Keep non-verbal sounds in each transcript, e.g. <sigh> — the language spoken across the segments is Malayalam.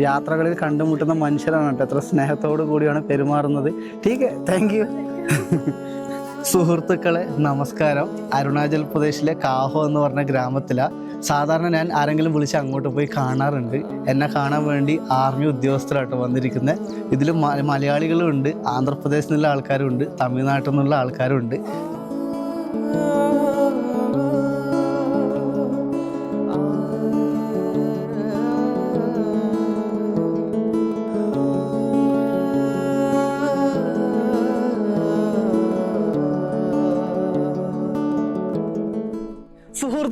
യാത്രകളിൽ കണ്ടുമുട്ടുന്ന മനുഷ്യരാണ് കേട്ടോ. എത്ര സ്നേഹത്തോടു കൂടിയാണ് പെരുമാറുന്നത്. ടീക്ക് താങ്ക് യു സുഹൃത്തുക്കളെ നമസ്കാരം. അരുണാചൽ പ്രദേശിലെ കാഹോ എന്ന് പറഞ്ഞ ഗ്രാമത്തിലാണ് സാധാരണ ഞാൻ ആരെങ്കിലും വിളിച്ച് അങ്ങോട്ട് പോയി കാണാറുണ്ട്. എന്നെ കാണാൻ വേണ്ടി ആർമി ഉദ്യോഗസ്ഥരായിട്ട് വന്നിരിക്കുന്നത് ഇതിൽ മലയാളികളും ഉണ്ട് ആന്ധ്രാപ്രദേശിൽ നിന്നുള്ള ആൾക്കാരും ഉണ്ട് തമിഴ്നാട്ടിൽ നിന്നുള്ള ആൾക്കാരും ഉണ്ട്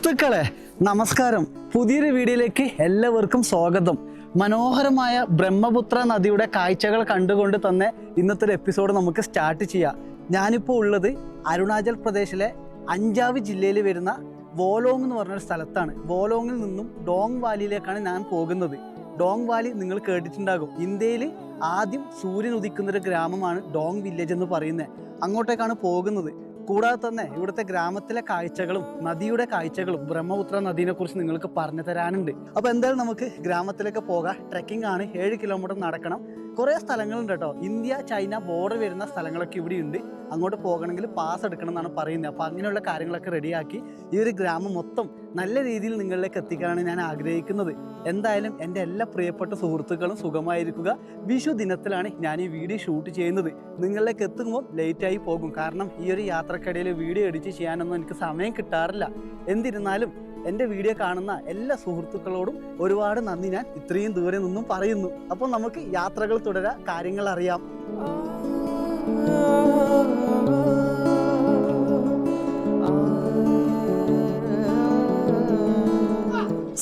സുഹൃത്തുക്കളെ നമസ്കാരം. പുതിയൊരു വീഡിയോയിലേക്ക് എല്ലാവർക്കും സ്വാഗതം. മനോഹരമായ ബ്രഹ്മപുത്ര നദിയുടെ കാഴ്ചകൾ കണ്ടുകൊണ്ട് തന്നെ ഇന്നത്തെ ഒരു എപ്പിസോഡ് നമുക്ക് സ്റ്റാർട്ട് ചെയ്യാം. ഞാനിപ്പോൾ ഉള്ളത് അരുണാചൽ പ്രദേശിലെ അഞ്ചാവ് ജില്ലയിൽ വരുന്ന വോലോങ് എന്ന് പറഞ്ഞൊരു സ്ഥലത്താണ്. വോലോങ്ങിൽ നിന്നും ഡോങ് വാലിയിലേക്കാണ് ഞാൻ പോകുന്നത്. ഡോങ് വാലി നിങ്ങൾ കേട്ടിട്ടുണ്ടാകും. ഇന്ത്യയിൽ ആദ്യം സൂര്യൻ ഉദിക്കുന്ന ഒരു ഗ്രാമമാണ് ഡോങ് വില്ലേജ് എന്ന് പറയുന്നത്. അങ്ങോട്ടേക്കാണ് പോകുന്നത്. കൂടാതെ തന്നെ ഇവിടുത്തെ ഗ്രാമത്തിലെ കാഴ്ചകളും നദിയുടെ കാഴ്ചകളും ബ്രഹ്മപുത്ര നദീനെ കുറിച്ച് നിങ്ങൾക്ക് പറഞ്ഞു തരാനുണ്ട്. അപ്പോൾ എന്തായാലും നമുക്ക് ഗ്രാമത്തിലേക്ക് പോകാം. ട്രെക്കിംഗ് ആണ്. ഏഴ് കിലോമീറ്റർ നടക്കണം. കുറേ സ്ഥലങ്ങളുണ്ട് കേട്ടോ. ഇന്ത്യ ചൈന ബോർഡർ വരുന്ന സ്ഥലങ്ങളൊക്കെ ഇവിടെ ഉണ്ട്. അങ്ങോട്ട് പോകണമെങ്കിൽ പാസ് എടുക്കണം എന്നാണ് പറയുന്നത്. അപ്പോൾ അങ്ങനെയുള്ള കാര്യങ്ങളൊക്കെ റെഡിയാക്കി ഈ ഒരു ഗ്രാമം മൊത്തം നല്ല രീതിയിൽ നിങ്ങളിലേക്ക് എത്തിക്കാനാണ് ഞാൻ ആഗ്രഹിക്കുന്നത്. എന്തായാലും എന്റെ എല്ലാ പ്രിയപ്പെട്ട സുഹൃത്തുക്കളും സുഖമായിരിക്കുക. വിഷു ദിനത്തിലാണ് ഞാൻ ഈ വീഡിയോ ഷൂട്ട് ചെയ്യുന്നത്. നിങ്ങളിലേക്ക് എത്തുമ്പോൾ ലേറ്റായി പോകും. കാരണം ഈ ഒരു യാത്രക്കിടയിൽ വീഡിയോ എഡിറ്റ് ചെയ്യാനൊന്നും എനിക്ക് സമയം കിട്ടാറില്ല. എന്നിരുന്നാലും എൻ്റെ വീഡിയോ കാണുന്ന എല്ലാ സുഹൃത്തുക്കളോടും ഒരുപാട് നന്ദി ഞാൻ ഇത്രയും ദൂരെ നിന്നും പറയുന്നു അപ്പോൾ നമുക്ക് യാത്രകൾ തുടരാം കാര്യങ്ങൾ അറിയാം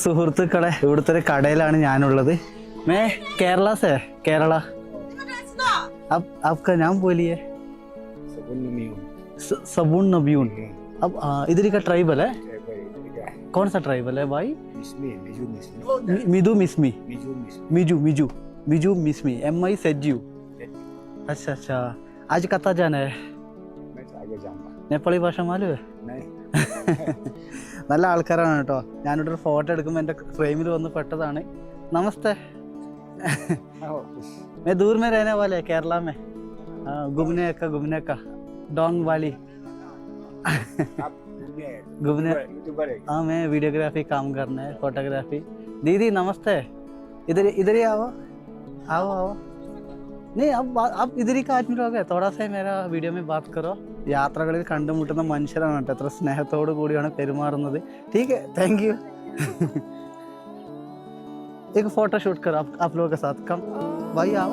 സുഹൃത്തുക്കളെ ഇവിടുത്തെ ഒരു കടയിലാണ് ഞാനുള്ളത് മേ കേരള സേ കേരള अब आपका नाम बोलिए स- सबुन नबियून अब आ, इधर का ट्राइबल है कौन सा ट्राइबल है भाई मि- मिदू Mishmi Miju Miju Miju Mishmi M I said you अच्छा अच्छा आज कता जाना है നേപ്പാളി ഭാഷ മാലു നല്ല ആൾക്കാരാണ് കേട്ടോ ഞാനിവിടെ ഒരു ഫോട്ടോ എടുക്കുമ്പോൾ എൻ്റെ ഫ്രെയിമിൽ വന്ന് പെട്ടതാണ് നമസ്തേ मैं दूर में रहने वाले हैं केरला में हाँ, घूमने का घूमने का डोंग वाली घूमने हाँ मैं वीडियोग्राफी काम करना है फोटोग्राफी दीदी नमस्ते इधर इधर ही आओ आओ आओ नहीं अब बा- अब इधर ही का आदमी लोग है थोड़ा सा मेरा വീഡിയോ में बात करो യാത്രകളിൽ കണ്ടുമുട്ടുന്ന മനുഷ്യരാണ് കേട്ടോ എത്ര സ്നേഹത്തോടു കൂടിയാണ് പെരുമാറുന്നത് ठीक है थैंक यू एक फोटो शूट करो आप आप लोगों के साथ कम भाई आओ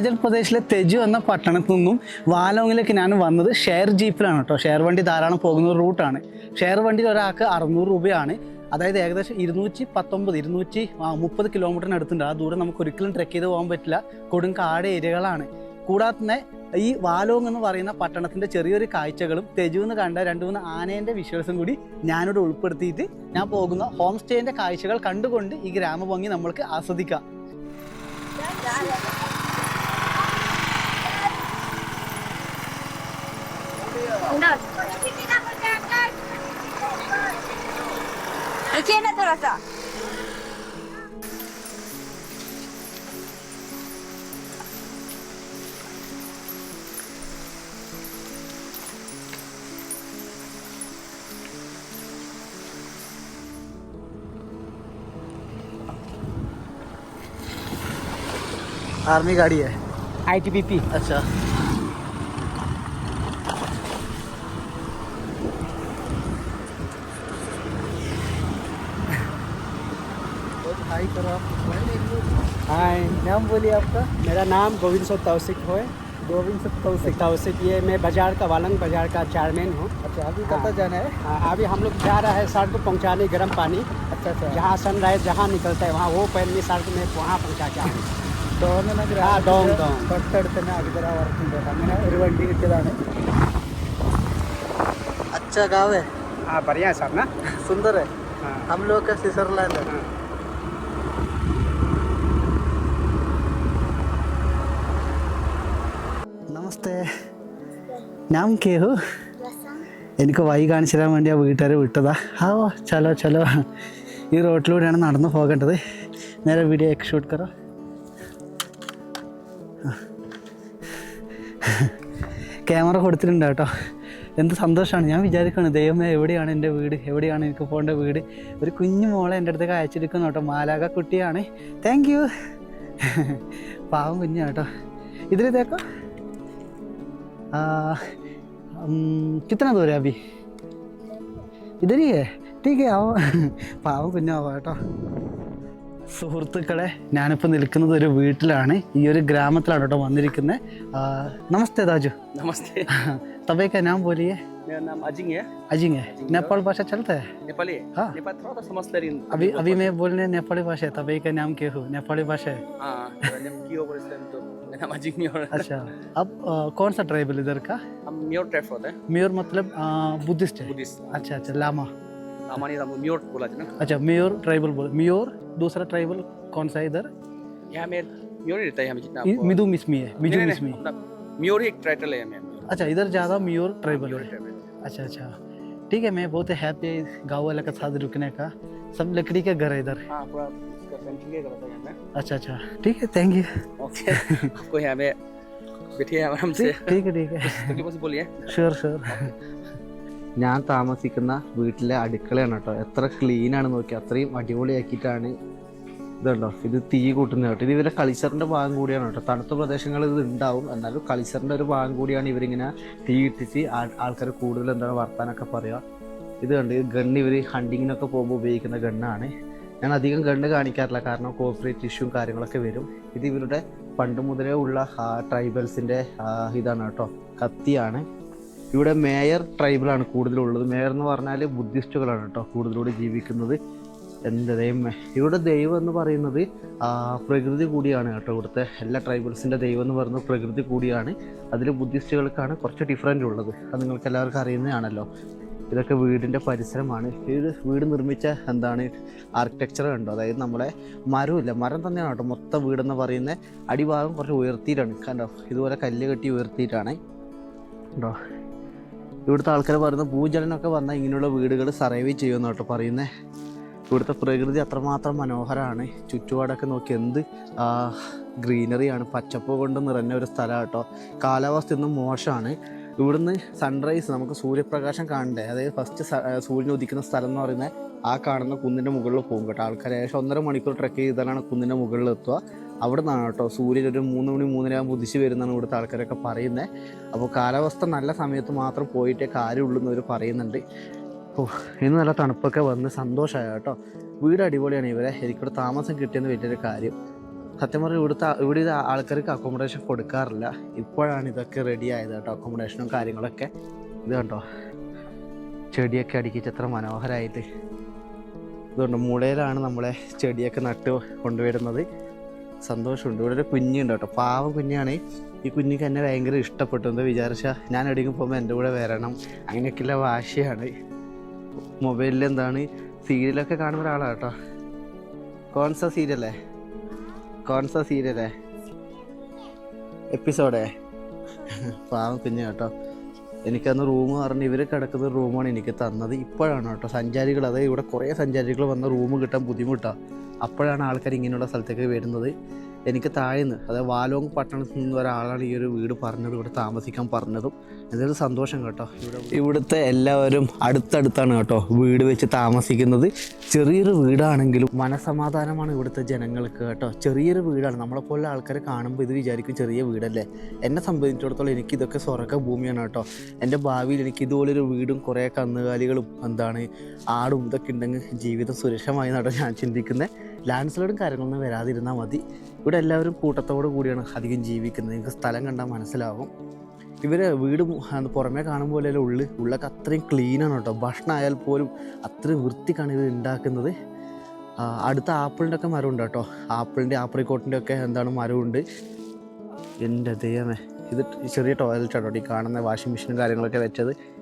അരുണാചൽ പ്രദേശിലെ തെജു എന്ന പട്ടണത്തിൽ നിന്നും വാലോങ്ങിലേക്ക് ഞാൻ വന്നത് ഷെയർ ജീപ്പിലാണ് കേട്ടോ ഷെയർ വണ്ടി ധാരാളം പോകുന്ന റൂട്ടാണ്. ഷെയർ വണ്ടിയിൽ ഒരാൾക്ക് അറുന്നൂറ് രൂപയാണ്. അതായത് ഏകദേശം ഇരുന്നൂറ്റി പത്തൊമ്പത് ഇരുന്നൂറ്റി മുപ്പത് കിലോമീറ്ററിന് അടുത്തുണ്ട്. ആ ദൂരം നമുക്ക് ഒരിക്കലും ട്രെക്ക് ചെയ്ത് പോകാൻ പറ്റില്ല. കൊടും കാട് ഏരിയകളാണ്. കൂടാതെ തന്നെ ഈ വാലോങ് എന്ന് പറയുന്ന പട്ടണത്തിന്റെ ചെറിയൊരു കാഴ്ചകളും തെജു എന്ന് കണ്ട രണ്ട് മൂന്ന് ആനേന്റെ വിശ്വാസം കൂടി ഞാനിവിടെ ഉൾപ്പെടുത്തിയിട്ട് ഞാൻ പോകുന്ന ഹോം സ്റ്റേന്റെ കാഴ്ചകൾ കണ്ടുകൊണ്ട് ഈ ഗ്രാമഭംഗി നമ്മൾക്ക് ആസ്വദിക്കാം. ना थोड़ा सा आर्मी गाड़ी है आईटीबीपी अच्छा। हाय नाम बोलिए आपका मेरा नाम गोविंद सो तौसिक है गोविंद सब तौसिक तौसिक ये मैं बाजार का वालंग बाजार का चेयरमैन हूँ अच्छा अभी हाँ। कहाँ जाना है हाँ, अभी हम लोग जा रहे हैं सड़क को पहुँचाने गर्म पानी अच्छा अच्छा जहाँ सनराइज जहाँ निकलता है वहाँ वो पहले सड़क में वहाँ पहुँचा के आएंगे ഡോങ് എന്ന ആ, ഡോങ്, ഗ്രാമത്തിന്റെ ഡോങ്. തൊട്ടടുത്ത് തന്നെ അവിതര വർക്കുണ്ട് അങ്ങനെ ഒരു വണ്ടി കിട്ടിയതാണ് അച്ഛ ഗാവ് हाँ बढ़िया है सर ना सुंदर है हाँ हम लोग का स्विट्जरलैंड है हाँ। നമസ്തേ ഞാൻ കേഹു. എനിക്ക് വൈ കാണിച്ചു തരാൻ വേണ്ടി ആ വീട്ടുകാരെ വിട്ടതാ. ആ ചലോ ചലോ. ഈ റോട്ടിലൂടെയാണ് നടന്നു പോകേണ്ടത്. നേരെ വീഡിയോ ഒക്കെ ഷൂട്ട് കറോ. ക്യാമറ കൊടുത്തിട്ടുണ്ട് കേട്ടോ. എന്ത് സന്തോഷമാണ്. ഞാൻ വിചാരിക്കുകയാണ് ദൈവമേ എവിടെയാണ് എന്റെ വീട്? എവിടെയാണ് എനിക്ക് പോകേണ്ട വീട്? ഒരു കുഞ്ഞു മോളെ എന്റെ അടുത്തേക്ക് അയച്ചെടുക്കുന്നു കേട്ടോ. മാലാക കുട്ടിയാണ്. താങ്ക് യു പാവം കുഞ്ഞാ കേട്ടോ. ഇതിൽ തേക്കോ आ, हम, कितना दूर है अभी ഇതേ ടീക്ക് ആവോ പാവം കുഞ്ഞാവോ കേട്ടോ സുഹൃത്തുക്കളെ ഞാനിപ്പോൾ നിൽക്കുന്നത് ഒരു വീട്ടിലാണ് ഈ ഒരു ഗ്രാമത്തിലാണ് കേട്ടോ വന്നിരിക്കുന്നത് നമസ്തേ താജു नमस्ते तबे का नाम बोलिए मेरा नाम अजिंग है अजिंग है नेपाल भाषा चलता है नेपाली है हाँ। नेपाल थोड़ा सा समझता नहीं अभी अभी मैं बोलने नेपाली भाषा है तबे का नाम क्या हो नेपाली भाषा है हाँ मेरा नाम कियो बोले से मेरा नाम अजिंग नहीं हो रहा। अच्छा अब आ, कौन सा ट्राइबल इधर का? हम म्योर ट्रैफ होता है। म्योर मतलब बुद्धिस्ट है? बुद्धिस्ट। अच्छा अच्छा लामा। हमारे नाम म्योर बोला ना। अच्छा म्योर ट्राइबल बोल म्योर दूसरा ट्राइबल कौन सा है इधर? यहाँ में म्योर ही रहता है हमें जितना मिदू मिसमी है मिजू नहीं, नहीं, मिसमी। म्योर ही एक टाइटल है हमें अच्छा इधर ज़्यादा म्योर ट्राइबल है अच्छा अच्छा। ठीक है मैं बहुत हैप्पी गाँव वाले के साथ रुकने का। सब लकड़ी के घर है इधर। हाँ ही है अच्छा अच्छा। ठीक है थैंक यू ओके आपको यहाँ पे बैठिए आराम से ठीक है ठीक है तकलीफ से बोलिए ഷുവർ ഷുവർ ഞാൻ താമസിക്കുന്ന വീട്ടിലെ അടുക്കളയാണ് കേട്ടോ എത്ര ക്ലീൻ ആണ് നോക്കി അത്രയും അടിപൊളിയാക്കിയിട്ടാണ് ഇതുണ്ടോ ഇത് തീ കൂട്ടുന്നത് കേട്ടോ ഇത് ഇവരുടെ കൾച്ചറിൻ്റെ ഭാഗം കൂടിയാണ് കേട്ടോ തണുത്ത പ്രദേശങ്ങളിൽ ഇത് ഉണ്ടാവും എന്നാലും കൾച്ചറിൻ്റെ ഒരു ഭാഗം കൂടിയാണ് ഇവരിങ്ങനെ തീ ഇട്ടിച്ച് ആൾക്കാർ കൂടുതൽ എന്താണ് വർത്താനൊക്കെ പറയുക ഇത് കണ്ട് ഈ ഗണ്ണ് ഇവർ ഹണ്ടിങ്ങിനൊക്കെ പോകുമ്പോൾ ഉപയോഗിക്കുന്ന ഗണ്ണാണ് ഞാൻ അധികം ഗണ്ണ് കാണിക്കാറില്ല കാരണം കോപ്പറേറ്റ് ഇഷ്യൂവും കാര്യങ്ങളൊക്കെ വരും ഇത് ഇവരുടെ പണ്ട് മുതലേ ഉള്ള ട്രൈബൽസിന്റെ ഇതാണ് കേട്ടോ കത്തിയാണ്. ഇവിടെ മേയർ ട്രൈബിളാണ് കൂടുതലുള്ളത്. മേയർ എന്ന് പറഞ്ഞാൽ ബുദ്ധിസ്റ്റുകളാണ് കേട്ടോ കൂടുതലൂടെ ജീവിക്കുന്നത്. ദൈവമേ ഇവിടെ ദൈവം എന്ന് പറയുന്നത് പ്രകൃതി കൂടിയാണ് കേട്ടോ ഇവിടുത്തെ എല്ലാ ട്രൈബൽസിന്റെ ദൈവം എന്ന് പറയുന്നത് പ്രകൃതി കൂടിയാണ്. അതിൽ ബുദ്ധിസ്റ്റുകൾക്കാണ് കുറച്ച് ഡിഫറന്റ് ഉള്ളത്. അത് നിങ്ങൾക്ക് എല്ലാവർക്കും അറിയുന്നതാണല്ലോ. ഇതൊക്കെ വീടിന്റെ പരിസരമാണ്. ഇത് വീട് നിർമ്മിച്ച എന്താണ്? ആർക്കിടെക്ചർ കണ്ടോ? അതായത് നമ്മുടെ മരമില്ല മരം തന്നെയാണ് കേട്ടോ. മൊത്തം വീടെന്ന് പറയുന്ന അടിഭാഗം കുറച്ച് ഉയർത്തിയിട്ടാണ്. കണ്ടോ? ഇതുപോലെ കല്ല് കെട്ടി ഉയർത്തിയിട്ടാണ്. കണ്ടോ? ഇവിടുത്തെ ആൾക്കാർ പറയുന്നത് ഭൂജലനൊക്കെ വന്നാൽ ഇങ്ങനെയുള്ള വീടുകൾ സർവൈവ് ചെയ്യുമെന്ന് കേട്ടോ പറയുന്നത് ഇവിടുത്തെ പ്രകൃതി അത്രമാത്രം മനോഹരമാണ്. ചുറ്റുപാടൊക്കെ നോക്കി എന്ത് ഗ്രീനറിയാണ് പച്ചപ്പ് കൊണ്ട് നിറഞ്ഞ ഒരു സ്ഥലമാണ് കേട്ടോ. കാലാവസ്ഥ ഇന്നും മോശമാണ്. ഇവിടുന്ന് സൺറൈസ് നമുക്ക് സൂര്യപ്രകാശം കാണണ്ടേ? അതായത് ഫസ്റ്റ് സൂര്യൻ ഉദിക്കുന്ന സ്ഥലം എന്ന് പറയുന്നത് ആ കാണുന്ന കുന്നിന്റെ മുകളിൽ പോകും കേട്ടോ. ആൾക്കാർ ഏകദേശം ഒന്നര മണിക്കൂർ ട്രെക്ക് ചെയ്താലാണ് കുന്നിന്റെ മുകളിൽ എത്തുക. അവിടെ നിന്നാണ് കേട്ടോ സൂര്യൻ ഒരു മൂന്ന് മണി മൂന്നര ഉദിച്ച് വരുന്നതാണ് ഇവിടുത്തെ ആൾക്കാരൊക്കെ പറയുന്നത്. അപ്പോൾ കാലാവസ്ഥ നല്ല സമയത്ത് മാത്രം പോയിട്ടേ കാര്യമുള്ളൂ എന്നവർ പറയുന്നുണ്ട്. ഓ ഇന്ന് നല്ല തണുപ്പൊക്കെ വന്ന് സന്തോഷമായ കേട്ടോ. വീട് അടിപൊളിയാണ് ഇവരെ. എനിക്കിവിടെ താമസം കിട്ടിയെന്ന് വലിയൊരു കാര്യം. സത്യം പറഞ്ഞാൽ ഇവിടുത്തെ ഇവിടെ ആൾക്കാർക്ക് അക്കോമഡേഷൻ കൊടുക്കാറില്ല. ഇപ്പോഴാണ് ഇതൊക്കെ റെഡി ആയത് കേട്ടോ അക്കോമഡേഷനും കാര്യങ്ങളൊക്കെ. ഇത് കണ്ടോ? ചെടിയൊക്കെ അടുക്കിച്ച് എത്ര മനോഹരമായിട്ട് ഇതുകൊണ്ട് മുളയിലാണ് നമ്മളെ ചെടിയൊക്കെ നട്ട് കൊണ്ടുവരുന്നത്. സന്തോഷമുണ്ട്. ഇവിടെ ഒരു കുഞ്ഞുണ്ട് കേട്ടോ. പാവം കുഞ്ഞാണ്. ഈ കുഞ്ഞിക്ക് എന്നെ ഭയങ്കര ഇഷ്ടപ്പെട്ടു. എന്താ വിചാരിച്ചാൽ ഞാൻ എവിടെയെങ്കിലും പോകുമ്പോൾ എന്റെ കൂടെ വരണം. അങ്ങനെയൊക്കെയുള്ള വാശിയാണ്. മൊബൈലിൽ എന്താണ് സീരിയലൊക്കെ കാണുന്ന ഒരാളാണ് കേട്ടോ. കോൺസ സീരിയലേ കോൺസ സീരിയലേ? എപ്പിസോഡേ? പാവം കുഞ്ഞ് കേട്ടോ. എനിക്കന്ന് റൂം പറഞ്ഞ് ഇവർ കിടക്കുന്ന റൂമാണ് എനിക്ക് തന്നത്. ഇപ്പോഴാണ് കേട്ടോ. സഞ്ചാരികൾ അതായത് ഇവിടെ കുറേ സഞ്ചാരികൾ വന്ന റൂം കിട്ടാൻ ബുദ്ധിമുട്ടാണ് അപ്പോഴാണ് ആൾക്കാർ ഇങ്ങനെയുള്ള സ്ഥലത്തേക്ക് വരുന്നത്. എനിക്ക് താഴ്ന്ന് അതായത് വാലോങ് പട്ടണത്തിൽ നിന്ന് ഒരാളാണ് ഈ ഒരു വീട് പറഞ്ഞത് ഇവിടെ താമസിക്കാൻ പറഞ്ഞതും. എന്തൊരു സന്തോഷം കേട്ടോ. ഇവിടെ ഇവിടുത്തെ എല്ലാവരും അടുത്തടുത്താണ് കേട്ടോ വീട് വെച്ച് താമസിക്കുന്നത്. ചെറിയൊരു വീടാണെങ്കിലും മനസമാധാനമാണ് ഇവിടുത്തെ ജനങ്ങൾക്ക് കേട്ടോ. ചെറിയൊരു വീടാണ്. നമ്മളെപ്പോലുള്ള ആൾക്കാരെ കാണുമ്പോൾ ഇത് വിചാരിക്കും ചെറിയ വീടല്ലേ. എന്നെ സംബന്ധിച്ചിടത്തോളം എനിക്ക് ഇതൊക്കെ സ്വർഗ ഭൂമിയാണ് കേട്ടോ. എന്റെ ഭാവിയിൽ എനിക്ക് ഇതുപോലൊരു വീടും കുറേ കന്നുകാലികളും എന്താണ് ആടും ഇതൊക്കെ ഉണ്ടെങ്കിൽ ജീവിതം സുരക്ഷമായി നട ഞാൻ ചിന്തിക്കുന്നത് ലാൻഡ് സ്ലൈഡും കാര്യങ്ങളൊന്നും വരാതിരുന്നാൽ മതി. ഇവിടെ എല്ലാവരും കൂട്ടത്തോടു കൂടിയാണ് അധികം ജീവിക്കുന്നത്. നിങ്ങൾക്ക് സ്ഥലം കണ്ടാൽ മനസ്സിലാവും. ഇവർ വീട് പുറമേ കാണുമ്പോൾ പോലെയല്ല ഉള്ളിൽ ഉള്ളൊക്കെ അത്രയും ക്ലീനാണ് കേട്ടോ. ഭക്ഷണം ആയാൽ പോലും അത്രയും വൃത്തിക്കാണ് ഇവർ ഉണ്ടാക്കുന്നത്. അടുത്ത ആപ്പിളിന്റെ ഒക്കെ മരമുണ്ട് കേട്ടോ. ആപ്പിളിന്റെ ആപ്രിക്കോട്ടിന്റെ ഒക്കെ എന്താണ് മരമുണ്ട്. എന്റെ ദൈവമേ ഇത് ചെറിയ ടോയ്ലറ്റ് കേട്ടോ ഈ കാണുന്ന വാഷിംഗ് മെഷീനും കാര്യങ്ങളൊക്കെ വെച്ചത്.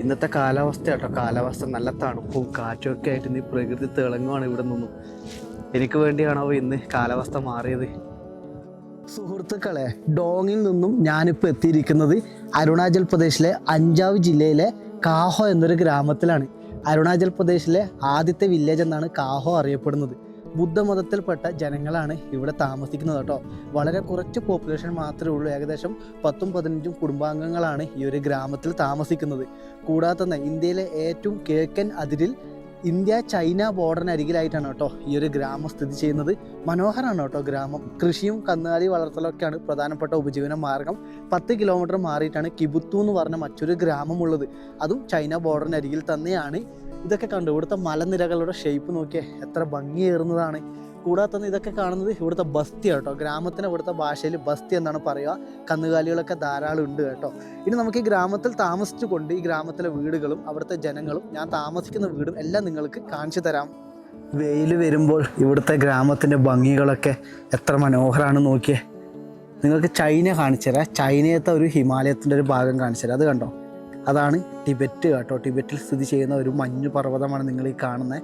ഇന്നത്തെ കാലാവസ്ഥ കേട്ടോ. കാലാവസ്ഥ നല്ല തണുപ്പും കാറ്റും ഒക്കെ ആയിട്ട് ഇന്ന് പ്രകൃതി തിളങ്ങുവാണ് ഇവിടെ നിന്നും. എനിക്ക് വേണ്ടിയാണോ ഇന്ന് കാലാവസ്ഥ മാറിയത്? സുഹൃത്തുക്കളെ ഡോങ്ങിൽ നിന്നും ഞാനിപ്പോൾ എത്തിയിരിക്കുന്നത് അരുണാചൽ പ്രദേശിലെ അഞ്ചാവ് ജില്ലയിലെ കാഹോ എന്നൊരു ഗ്രാമത്തിലാണ്. അരുണാചൽ പ്രദേശിലെ ആദ്യത്തെ വില്ലേജ് എന്നാണ് കാഹോ അറിയപ്പെടുന്നത്. ബുദ്ധമതത്തിൽപ്പെട്ട ജനങ്ങളാണ് ഇവിടെ താമസിക്കുന്നത് കേട്ടോ. വളരെ കുറച്ച് പോപ്പുലേഷൻ മാത്രമേ ഉള്ളൂ. ഏകദേശം പത്തും പതിനഞ്ചും കുടുംബാംഗങ്ങളാണ് ഈ ഒരു ഗ്രാമത്തിൽ താമസിക്കുന്നത്. കൂടാതെ തന്നെ ഇന്ത്യയിലെ ഏറ്റവും കിഴക്കൻ അതിരിൽ ഇന്ത്യ ചൈന ബോർഡറിനരികിലായിട്ടാണ് കേട്ടോ ഈ ഒരു ഗ്രാമം സ്ഥിതി ചെയ്യുന്നത്. മനോഹരമാണ് കേട്ടോ ഗ്രാമം. കൃഷിയും കന്നുകാലി വളർത്തലൊക്കെയാണ് പ്രധാനപ്പെട്ട ഉപജീവന മാർഗം. പത്ത് കിലോമീറ്റർ മാറിയിട്ടാണ് കിബുത്തു എന്ന് പറഞ്ഞ മറ്റൊരു ഗ്രാമമുള്ളത് അതും ചൈന ബോർഡറിനരികിൽ തന്നെയാണ്. ഇതൊക്കെ കണ്ടു. ഇവിടുത്തെ മലനിരകളുടെ ഷേപ്പ് നോക്കിയാൽ എത്ര ഭംഗിയേറുന്നതാണ്. കൂടാതെ തന്നെ ഇതൊക്കെ കാണുന്നത് ഇവിടുത്തെ ബസ്തി കേട്ടോ. ഗ്രാമത്തിന് ഇവിടുത്തെ ഭാഷയിൽ ബസ്തി എന്നാണ് പറയുക. കന്നുകാലികളൊക്കെ ധാരാളം ഉണ്ട് കേട്ടോ. ഇനി നമുക്ക് ഈ ഗ്രാമത്തിൽ താമസിച്ചുകൊണ്ട് ഈ ഗ്രാമത്തിലെ വീടുകളും അവിടുത്തെ ജനങ്ങളും ഞാൻ താമസിക്കുന്ന വീടും എല്ലാം നിങ്ങൾക്ക് കാണിച്ചു തരാം. വെയിൽ വരുമ്പോൾ ഇവിടുത്തെ ഗ്രാമത്തിന്റെ ഭംഗികളൊക്കെ എത്ര മനോഹരമാണ് നോക്കിയേ. നിങ്ങൾക്ക് ചൈന കാണിച്ചു തരാം. ചൈനയത്തെ ഒരു ഹിമാലയത്തിന്റെ ഒരു ഭാഗം കാണിച്ചു തരാം. അത് കണ്ടോ? അതാണ് ടിബറ്റ് കേട്ടോ. ടിബറ്റിൽ സ്ഥിതി ചെയ്യുന്ന ഒരു മഞ്ഞു പർവതമാണ് നിങ്ങൾ ഈ കാണുന്നത്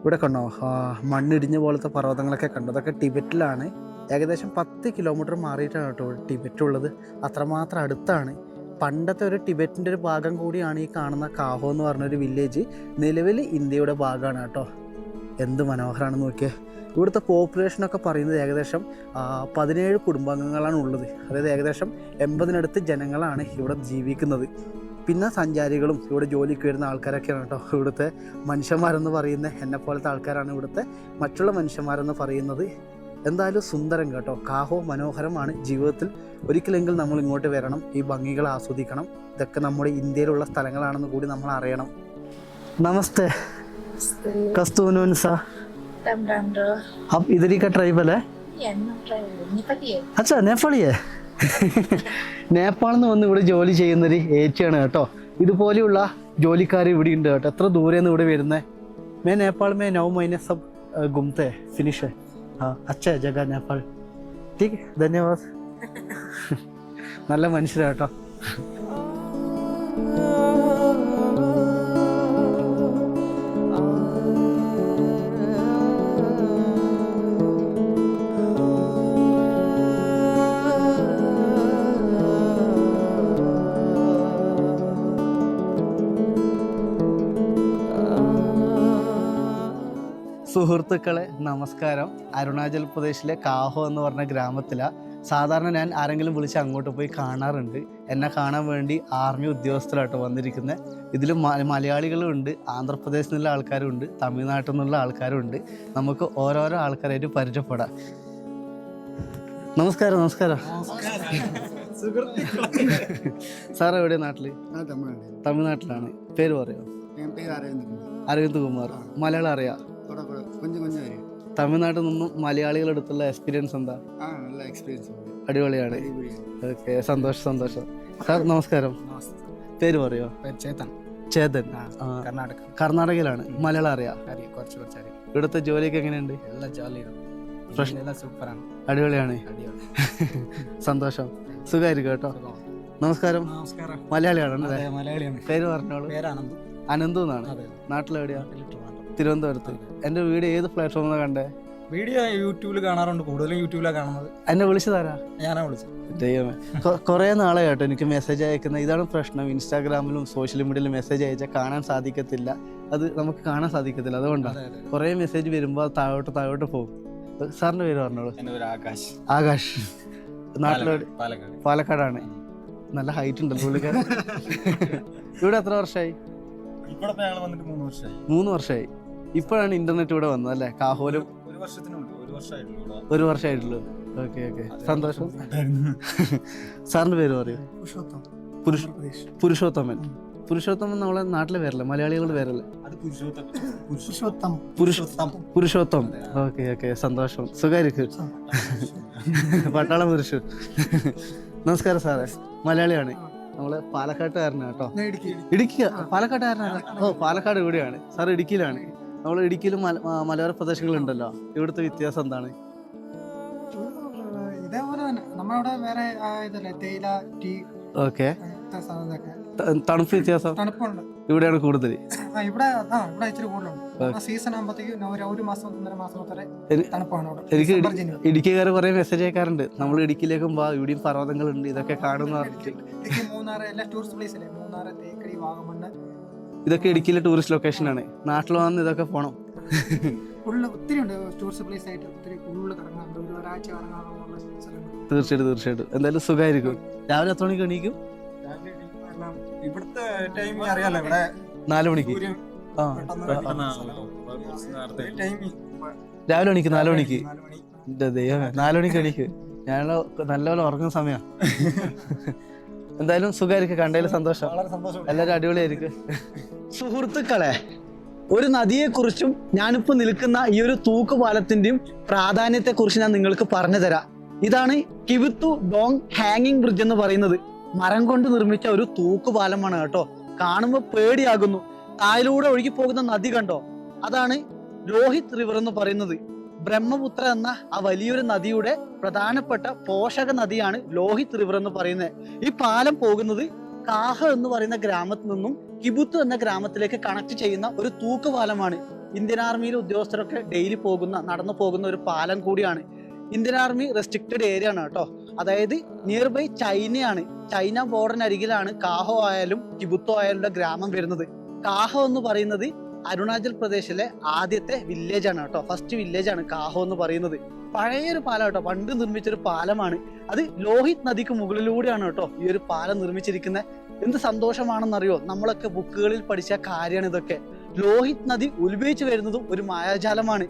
ഇവിടെ കണ്ടോ? മണ്ണിടിഞ്ഞ പോലത്തെ പർവതങ്ങളൊക്കെ കണ്ടു. അതൊക്കെ ടിബറ്റിലാണ്. ഏകദേശം പത്ത് കിലോമീറ്റർ മാറിയിട്ടാണ് കേട്ടോ ടിബറ്റ് ഉള്ളത്. അത്രമാത്രം അടുത്താണ്. പണ്ടത്തെ ഒരു ടിബറ്റിന്റെ ഒരു ഭാഗം കൂടിയാണ് ഈ കാണുന്ന കാഹോ എന്ന് പറഞ്ഞൊരു വില്ലേജ് നിലവിൽ ഇന്ത്യയുടെ ഭാഗമാണ് കേട്ടോ. എന്ത് മനോഹരമാണെന്ന് നോക്കിയേ. ഇവിടുത്തെ പോപ്പുലേഷനൊക്കെ പറയുന്നത് ഏകദേശം പതിനേഴ് കുടുംബാംഗങ്ങളാണ് ഉള്ളത്. അതായത് ഏകദേശം എൺപതിനടുത്ത് ജനങ്ങളാണ് ഇവിടെ ജീവിക്കുന്നത്. പിന്നെ സഞ്ചാരികളും ഇവിടെ ജോലിക്ക് വരുന്ന ആൾക്കാരൊക്കെയാണ് കേട്ടോ. ഇവിടുത്തെ മനുഷ്യന്മാരെന്ന് പറയുന്ന എന്നെ പോലത്തെ ആൾക്കാരാണ് ഇവിടുത്തെ. മറ്റുള്ള മനുഷ്യന്മാരെന്ന് പറയുന്നത് എന്തായാലും സുന്ദരം കേട്ടോ. കാഹോ മനോഹരമാണ് ജീവിതത്തിൽ. ഒരിക്കലെങ്കിലും നമ്മൾ ഇങ്ങോട്ട് വരണം ഈ ഭംഗികൾ ആസ്വദിക്കണം. ഇതൊക്കെ നമ്മുടെ ഇന്ത്യയിലുള്ള സ്ഥലങ്ങളാണെന്ന് കൂടി നമ്മൾ അറിയണം. നമസ്തേ. കസ്തൂനൂൻ സാ Ram ram ro. अब इधर ही का ट्राइबल है Iya, no try. Ni pati ya. അച്ഛാ നേപ്പാളിയേ നേപ്പാളിൽ നിന്ന് വന്ന് ഇവിടെ ജോലി ചെയ്യുന്നൊരു ഏച്ചിയാണ് കേട്ടോ ഇതുപോലെയുള്ള ജോലിക്കാർ ഇവിടെ ഉണ്ട് കേട്ടോ എത്ര ദൂരെന്ന് ഇവിടെ വരുന്നത് മേ നേപ്പാൾ മേ നൗ മൈനെ സബ് ഗുംത്തെ ഫിനിഷ് ആ അച്ഛാ ജഗ നേപ്പാൾ ടീക്ക് ധന്യവാദ് നല്ല മനുഷ്യരാ കേട്ടോ സുഹൃത്തുക്കളെ നമസ്കാരം. അരുണാചൽ പ്രദേശിലെ കാഹോ എന്ന് പറഞ്ഞ ഗ്രാമത്തിലാ. സാധാരണ ഞാൻ ആരെങ്കിലും വിളിച്ച് അങ്ങോട്ട് പോയി കാണാറുണ്ട്. എന്നെ കാണാൻ വേണ്ടി ആർമി ഉദ്യോഗസ്ഥരായിട്ട് വന്നിരിക്കുന്നത് ഇതിൽ മലയാളികളും ഉണ്ട് ആന്ധ്രാപ്രദേശിൽ നിന്നുള്ള ആൾക്കാരും ഉണ്ട് തമിഴ്നാട്ടിൽ നിന്നുള്ള ആൾക്കാരും ഉണ്ട്. നമുക്ക് ഓരോരോ ആൾക്കാരായിട്ട് പരിചയപ്പെടാം. നമസ്കാരം നമസ്കാരം. സാർ എവിടെയാണ് നാട്ടിൽ? തമിഴ്നാട്ടിലാണ്. പേര് പറയോ? അരവിന്ദ് കുമാർ. മലയാളം അറിയാം. കൊഞ്ചു കൊഞ്ചു വരും. തമിഴ്നാട്ടിൽ നിന്നും മലയാളികൾ അടുത്തുള്ള എക്സ്പീരിയൻസ് എന്താ? ആ നല്ല എക്സ്പീരിയൻസ് അടിപൊളിയാണ്. അടിപൊളിയാണ്. ഓക്കെ സന്തോഷം സന്തോഷം. സാർ നമസ്കാരം. പേര് പറയോ? ചേതൻ. ചേതൻ. ആ, കർണാടക. കർണാടകയിലാണ്. മലയാളം അറിയാം. അറിയാം കുറച്ച് കുറച്ച് അറിയാം. ഇവിടുത്തെ ജോലിയൊക്കെ എങ്ങനെയുണ്ട്? എല്ലാം ജോലിയാണ് എല്ലാം സൂപ്പറാണ്. അടിപൊളിയാണ്. അടിപൊളി. സന്തോഷം. സുഖമായിരിക്കും കേട്ടോ. നമസ്കാരം. നമസ്കാരം. മലയാളിയാണ് മലയാളിയാണ്. പേര് പറഞ്ഞോളൂ. പേരാണെന്ന് അനന്തു. എന്നാണ്. അതെ. നാട്ടിലെവിടെയാ? തിരുവനന്തപുരത്ത്. എന്റെ വീഡിയോ ഏത് പ്ലാറ്റ്ഫോമിലാണ് കണ്ടേ? വീഡിയോ യൂട്യൂബിൽ കാണാറുണ്ട്. കൂടുതലും യൂട്യൂബിലാണ് കാണുന്നത്. എന്നെ വിളിച്ചതാരാ? ഞാനാ വിളിച്ചത്. ദൈവമേ. കുറേ നാളെ കേട്ടോ എനിക്ക് മെസ്സേജ് അയക്കുന്ന. ഇതാണ് പ്രശ്നം. ഇൻസ്റ്റാഗ്രാമിലും സോഷ്യൽ മീഡിയയിലും മെസ്സേജ് അയച്ചാൽ കാണാൻ സാധിക്കത്തില്ല. അത് നമുക്ക് കാണാൻ സാധിക്കത്തില്ല. അതുകൊണ്ടാണ് അതെ അതെ. കുറേ മെസ്സേജ് വരുമ്പോൾ താഴോട്ട് താഴോട്ട് പോകും. സാറിന്റെ പേര് പറഞ്ഞോളൂ. ആകാശ്. ആകാശ്. പാലക്കാട് പാലക്കാടാണ്. നല്ല ഹൈറ്റ് ഉണ്ടല്ലോ പുള്ളിക്കാരൻ. <laughs> ഇവിടെ എത്ര വർഷമായി ഇവിടെ ഞങ്ങൾ വന്നിട്ട് മൂന്ന് വർഷമായി മൂന്ന് വർഷമായി ഇപ്പോഴാണ് ഇന്റർനെറ്റ് ഇവിടെ വന്നത് അല്ലേ? കാഹോലും ഒരു വർഷത്തിനുണ്ട് ഒരു വർഷമായിട്ടുള്ളൂ ഒരു വർഷമായിട്ടുള്ളൂ. ഓക്കെ ഓക്കെ സന്തോഷം. സാറിന്റെ പേര് പറയൂ. പുരുഷ പുരുഷോത്തമൻ. പുരുഷോത്തമൻ നമ്മളെ നാട്ടിലെ പേരല്ലേ? മലയാളികളുടെ പേരല്ലേ? അത് പുരുഷോത്തം. പുരുഷോത്തം. പുരുഷോത്തം. പുരുഷോത്തം ഓക്കെ ഓക്കെ സന്തോഷം. സുഖായിരിക്കും പട്ടാളം പുരുഷു നമസ്കാരം സാറേ. മലയാളിയാണ്. നമ്മൾ പാലക്കാട്ടുകാരനാണ് കേട്ടോ. ഇടുക്കി. പാലക്കാട്ടുകാരനാണ്. ഓ പാലക്കാട് ഇവിടെയാണ്. സാർ ഇടുക്കിയിലാണ്. നമ്മൾ ഇടുക്കിയിലും മല- മലയോര പ്രദേശങ്ങളുണ്ടല്ലോ ഇവിടുത്തെ വ്യത്യാസം എന്താണ്? ഇതേപോലെ തന്നെ. നമ്മളിവിടെ വേറെ ഇതല്ലേ തേയില ടീ ഓക്കെ. തണുപ്പ് വ്യത്യാസം? തണുപ്പുണ്ട്. ഇവിടെയാണ് കൂടുതൽ. ആ, ഇവിടെ ആ ഇവിടെ ഇച്ചിരി കൂടുതലുണ്ട്. ആ സീസൺ ആകുമ്പോഴത്തേക്ക് ഒരു മാസം ഒന്നര മാസം വരെ തണുപ്പാണ് എനിക്ക് ഇടുക്കിക്കാർ കുറെ മെസ്സേജ് അയക്കാറുണ്ട്. നമ്മൾ ഇടുക്കിയിലേക്കും വാ ഇവിടെയും പർവതങ്ങളുണ്ട് ഇതൊക്കെ കാണുന്ന മൂന്നാറ് എല്ലാ ടൂറിസ്റ്റ് പ്ലേസ് അല്ലേ മൂന്നാർ തേക്കടി വാഗമണ്ണ് ഇതൊക്കെ ഇടുക്കിയിലെ ടൂറിസ്റ്റ് ലൊക്കേഷൻ ആണ്. നാട്ടിൽ വന്ന് ഇതൊക്കെ പോണം. ഫുള്ള് ഒത്തിരി ഉണ്ട്. ടൂറിസ്റ്റ് പ്ലേസ് ആയിട്ട് ഒത്തിരി ഫുള്ള് കറങ്ങാറുണ്ട് ഒരു ഒരാഴ്ച കറങ്ങാനുള്ള സ്ഥലങ്ങൾ തീർച്ചയായിട്ടും തീർച്ചയായിട്ടും. എന്തായാലും സുഖമായിരിക്കും. രാവിലെ എത്ര മണിക്ക് എണീക്കും? എല്ലാം ഇവിടുത്തെ ടൈം അറിയാലോ ഇവിടെ നാല് മണിക്ക്. രാവിലെ മണിക്ക്. നാല് മണിക്ക് ദൈവമേ നാല് മണിക്ക് എണീക്ക്. ഞാനുള്ള നല്ലപോലെ ഉറങ്ങുന്ന സമയം <laughs> എന്തായാലും സുഖമായിരിക്കും. കണ്ടതിൽ സന്തോഷം. വളരെ സന്തോഷം എല്ലാവരും അടിപൊളിയായിരിക്കും. സുഹൃത്തുക്കളെ ഒരു നദിയെക്കുറിച്ചും ഞാനിപ്പോ നിൽക്കുന്ന ഈ ഒരു തൂക്കുപാലത്തിന്റെയും പ്രാധാന്യത്തെ കുറിച്ച് ഞാൻ നിങ്ങൾക്ക് പറഞ്ഞു തരാം. ഇതാണ് കിവിത്തു ഡോങ് ഹാങ്ങിങ് ബ്രിഡ്ജ് എന്ന് പറയുന്നത്. മരം കൊണ്ട് നിർമ്മിച്ച ഒരു തൂക്കുപാലമാണ് കേട്ടോ. കാണുമ്പോൾ പേടിയാകുന്നു. താഴിലൂടെ ഒഴുകി പോകുന്ന നദി കണ്ടോ? അതാണ് രോഹിത് റിവർ എന്ന് പറയുന്നത്. ബ്രഹ്മപുത്ര എന്ന ആ വലിയൊരു നദിയുടെ പ്രധാനപ്പെട്ട പോഷക നദിയാണ് ലോഹിത് റിവർ എന്ന് പറയുന്നത്. ഈ പാലം പോകുന്നത് കാഹ എന്ന് പറയുന്ന ഗ്രാമത്തിൽ നിന്നും കിബുത്ത് എന്ന ഗ്രാമത്തിലേക്ക് കണക്ട് ചെയ്യുന്ന ഒരു തൂക്കുപാലമാണ്. ഇന്ത്യൻ ആർമിയിലെ ഉദ്യോഗസ്ഥരൊക്കെ ഡെയിലി പോകുന്ന നടന്നു പോകുന്ന ഒരു പാലം കൂടിയാണ്. ഇന്ത്യൻ ആർമി റെസ്ട്രിക്റ്റഡ് ഏരിയ ആണ് കേട്ടോ. അതായത് നിയർ ബൈ ചൈനയാണ് ചൈന ബോർഡറിനരികിലാണ് കാഹോ ആയാലും കിബുത്തോ ആയാലും ഗ്രാമം വരുന്നത്. കാഹോ എന്ന് പറയുന്നത് അരുണാചൽ പ്രദേശിലെ ആദ്യത്തെ വില്ലേജ് ആണ് കേട്ടോ. ഫസ്റ്റ് വില്ലേജ് ആണ് കാഹോ എന്ന് പറയുന്നത്. പഴയൊരു പാലം കേട്ടോ. പണ്ട് നിർമ്മിച്ചൊരു പാലമാണ്. അത് ലോഹിത് നദിക്ക് മുകളിലൂടെയാണ് കേട്ടോ ഈ ഒരു പാലം നിർമ്മിച്ചിരിക്കുന്നത് എന്ത് സന്തോഷമാണെന്നറിയോ? നമ്മളൊക്കെ ബുക്കുകളിൽ പഠിച്ച കാര്യമാണ് ഇതൊക്കെ. ലോഹിത് നദി ഉത്ഭവിച്ചു വരുന്നതും ഒരു മായാജാലമാണ്.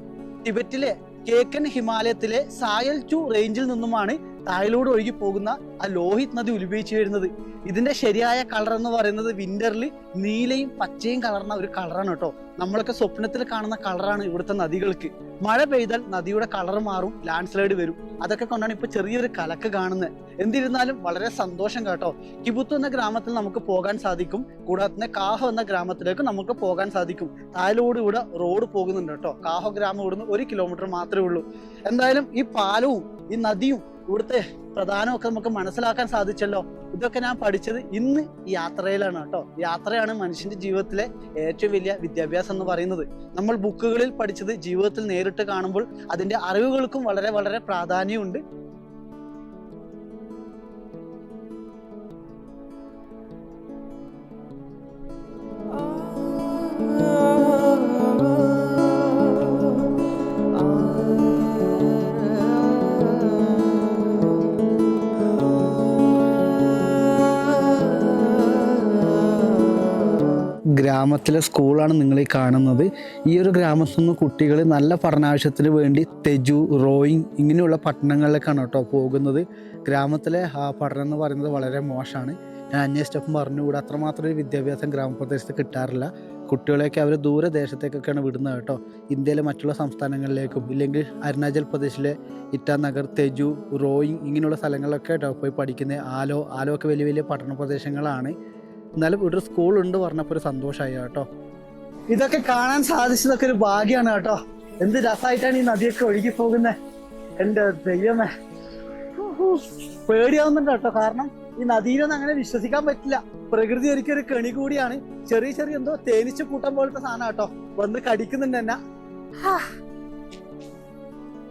ടിബറ്റിലെ കേക്കൻ ഹിമാലയത്തിലെ സായൽ ടു റേഞ്ചിൽ നിന്നുമാണ് താഴിലൂടെ ഒഴുകി പോകുന്ന ആ ലോഹിത് നദി ഉത്ഭവിച്ചു വരുന്നത്. ഇതിന്റെ ശരിയായ കളർ എന്ന് പറയുന്നത് വിന്ററിൽ നീലയും പച്ചയും കളർന്ന ഒരു കളറാണ് കേട്ടോ. നമ്മളൊക്കെ സ്വപ്നത്തിൽ കാണുന്ന കളറാണ് ഇവിടുത്തെ നദികൾക്ക്. മഴ പെയ്താൽ നദിയുടെ കളർ മാറും ലാൻഡ് സ്ലൈഡ് വരും. അതൊക്കെ കൊണ്ടാണ് ഇപ്പൊ ചെറിയൊരു കലക്ക് കാണുന്നത് എന്തിരുന്നാലും വളരെ സന്തോഷം കേട്ടോ. കിബുത്ത് എന്ന ഗ്രാമത്തിൽ നമുക്ക് പോകാൻ സാധിക്കും. കൂടാതെ തന്നെ കാഹോ എന്ന ഗ്രാമത്തിലേക്ക് നമുക്ക് പോകാൻ സാധിക്കും. താലോട് ഇവിടെ റോഡ് പോകുന്നുണ്ട് കേട്ടോ. കാഹോ ഗ്രാമം ഇവിടുന്ന് ഒരു കിലോമീറ്റർ മാത്രമേ ഉള്ളൂ. എന്തായാലും ഈ പാലവും ഈ നദിയും ഇവിടുത്തെ പ്രധാനമൊക്കെ നമുക്ക് മനസ്സിലാക്കാൻ സാധിച്ചല്ലോ. ഇതൊക്കെ ഞാൻ പഠിച്ചത് ഇന്ന് യാത്രയിലാണ് കേട്ടോ. യാത്രയാണ് മനുഷ്യന്റെ ജീവിതത്തിലെ ഏറ്റവും വലിയ വിദ്യാഭ്യാസം എന്ന് പറയുന്നത്. നമ്മൾ ബുക്കുകളിൽ പഠിച്ചത് ജീവിതത്തിൽ നേരിട്ട് കാണുമ്പോൾ അതിന്റെ അറിവുകൾക്കും വളരെ വളരെ പ്രാധാന്യമുണ്ട്. ഗ്രാമത്തിലെ സ്കൂളാണ് നിങ്ങൾ ഈ കാണുന്നത്. ഈ ഒരു ഗ്രാമത്തിൽ നിന്ന് കുട്ടികൾ നല്ല പഠനാവശ്യത്തിന് വേണ്ടി തെജു റോയിങ് ഇങ്ങനെയുള്ള പട്ടണങ്ങളിലേക്കാണ് കേട്ടോ പോകുന്നത്. ഗ്രാമത്തിലെ പഠനം എന്ന് പറയുന്നത് വളരെ മോശമാണ്. ഞാൻ അന്വേഷിച്ചപ്പം പറഞ്ഞുകൂടെ. അത്രമാത്രം ഒരു വിദ്യാഭ്യാസം ഗ്രാമപ്രദേശത്ത് കിട്ടാറില്ല. കുട്ടികളെയൊക്കെ അവർ ദൂരദേശത്തേക്കൊക്കെയാണ് വിടുന്നത് കേട്ടോ. ഇന്ത്യയിലെ മറ്റുള്ള സംസ്ഥാനങ്ങളിലേക്കും ഇല്ലെങ്കിൽ അരുണാചൽ പ്രദേശിലെ ഇറ്റാനഗർ തെജു റോയിങ് ഇങ്ങനെയുള്ള സ്ഥലങ്ങളിലൊക്കെ കേട്ടോ പോയി പഠിക്കുന്നത്. ആലോ ആലോ ഒക്കെ വലിയ വലിയ പട്ടണ പ്രദേശങ്ങളാണ്. എന്നാലും ഇവിടെ ഒരു സ്കൂൾ ഉണ്ട് പറഞ്ഞപ്പോൾ ഒരു സന്തോഷമായി കേട്ടോ. ഇതൊക്കെ കാണാൻ സാധിച്ചതൊക്കെ ഒരു ഭാഗ്യമാണ് കേട്ടോ. എന്ത് രസമായിട്ടാണ് ഈ നദിയൊക്കെ ഒഴുകി പോകുന്നത് എന്റെ ദൈവമേ. പേടിയാവുന്നുണ്ട് കേട്ടോ. കാരണം ഈ നദിയിലൊന്നും അങ്ങനെ വിശ്വസിക്കാൻ പറ്റില്ല. പ്രകൃതി ഒരിക്കൽ ഒരു കെണി കൂടിയാണ്. ചെറിയ ചെറിയ എന്തോ തേനിച്ചു കൂട്ടം പോലത്തെ സാധനം കേട്ടോ. വന്ന് കടിക്കുന്നുണ്ട് എന്നാ.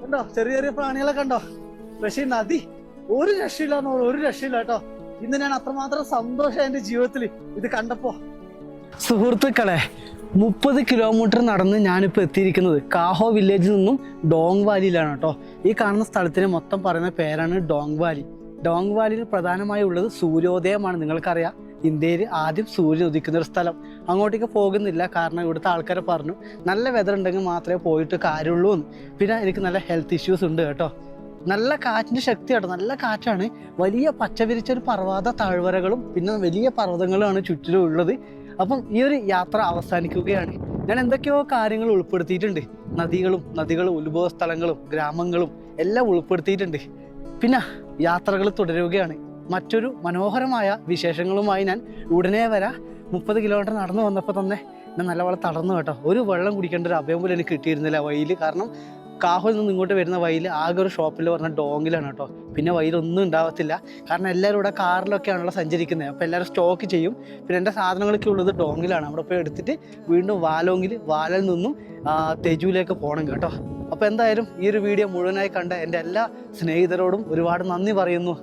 കണ്ടോ? ചെറിയ ചെറിയ പ്രാണികളൊക്കെ കണ്ടോ? പക്ഷെ നദി ഒരു രക്ഷയില്ല ഒരു രക്ഷയില്ല കേട്ടോ. ഇന്ന് ഞാൻ അത്രമാത്രം സന്തോഷം എന്റെ ജീവിതത്തിൽ ഇത് കണ്ടപ്പോ. സുഹൃത്തുക്കളെ മുപ്പത് കിലോമീറ്റർ നടന്ന് ഞാനിപ്പോൾ എത്തിയിരിക്കുന്നത് കാഹോ വില്ലേജിൽ നിന്നും ഡോങ് വാലിയിലാണ് കേട്ടോ. ഈ കാണുന്ന സ്ഥലത്തിന് മൊത്തം പറയുന്ന പേരാണ് ഡോങ് വാലി ഡോങ് വാലിയിൽ പ്രധാനമായി ഉള്ളത് സൂര്യോദയമാണ് നിങ്ങൾക്കറിയാം. ഇന്ത്യയിൽ ആദ്യം സൂര്യൻ ഉദിക്കുന്ന ഒരു സ്ഥലം. അങ്ങോട്ടേക്ക് പോകുന്നില്ല കാരണം ഇവിടുത്തെ ആൾക്കാരെ പറഞ്ഞു നല്ല വെതർ ഉണ്ടെങ്കിൽ മാത്രമേ പോയിട്ട് കാര്യമുള്ളൂ എന്ന്. പിന്നെ എനിക്ക് നല്ല ഹെൽത്ത് ഇഷ്യൂസ് ഉണ്ട് കേട്ടോ. നല്ല കാറ്റിന്റെ ശക്തി കേട്ടോ നല്ല കാറ്റാണ്. വലിയ പച്ചവിരിച്ച ഒരു പർവത താഴ്വരകളും പിന്നെ വലിയ പർവതങ്ങളുമാണ് ചുറ്റിലും ഉള്ളത്. അപ്പം ഈ ഒരു യാത്ര അവസാനിക്കുകയാണ്. ഞാൻ എന്തൊക്കെയോ കാര്യങ്ങൾ ഉൾപ്പെടുത്തിയിട്ടുണ്ട്. നദികളും നദികളും ഉത്ഭവ സ്ഥലങ്ങളും ഗ്രാമങ്ങളും എല്ലാം ഉൾപ്പെടുത്തിയിട്ടുണ്ട്. പിന്നെ യാത്രകൾ തുടരുകയാണ്. മറ്റൊരു മനോഹരമായ വിശേഷങ്ങളുമായി ഞാൻ ഉടനെ വരാം. മുപ്പത് കിലോമീറ്റർ നടന്നു വന്നപ്പോൾ തന്നെ ഞാൻ നല്ലപോലെ തളർന്നു കേട്ടോ. ഒരു വെള്ളം കുടിക്കേണ്ട ഒരു അഭയം പോലും എനിക്ക് കിട്ടിയിരുന്നില്ല വഴിയിൽ. കാരണം കാഹോയിൽ നിന്ന് ഇങ്ങോട്ട് വരുന്ന വഴിയിൽ ആകെ ഒരു ഷോപ്പിൽ പറഞ്ഞ ഡോങ്ങിലാണ് കേട്ടോ. പിന്നെ വഴിയിലൊന്നും ഉണ്ടാവത്തില്ല. കാരണം എല്ലാവരും ഇവിടെ കാറിലൊക്കെയാണല്ലോ സഞ്ചരിക്കുന്നത്. അപ്പോൾ എല്ലാവരും സ്റ്റോക്ക് ചെയ്യും. പിന്നെ എന്റെ സാധനങ്ങളൊക്കെ ഉള്ളത് ഡോങ്ങിലാണ്. അവിടെ പോയി എടുത്തിട്ട് വീണ്ടും വാലോങ്കിൽ വാലിൽ നിന്നും തെജുവിലേക്ക് പോകണം കേട്ടോ. അപ്പോൾ എന്തായാലും ഈ ഒരു വീഡിയോ മുഴുവനായി കണ്ട എന്റെ എല്ലാ സ്നേഹിതരോടും ഒരുപാട് നന്ദി പറയുന്നു.